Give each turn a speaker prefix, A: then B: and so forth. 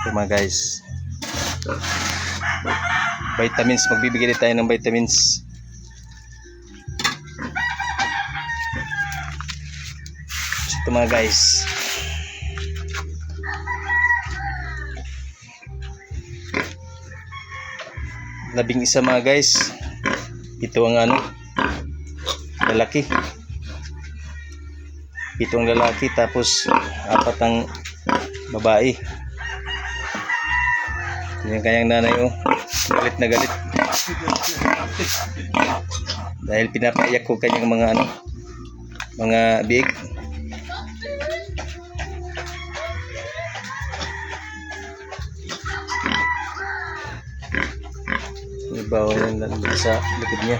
A: Ito mga guys. Vitamins. Magbibigay tayo ng vitamins. Ito mga guys. Labing isa mga guys. Ito ang ano. Lalaki. Ito ang lalaki tapos apat ang babae. Yung kanyang nanay oh. Galit na galit. Dahil pinapaiyak ko kanyang mga ano mga biik. Ibaw yan nandun sa likod niya.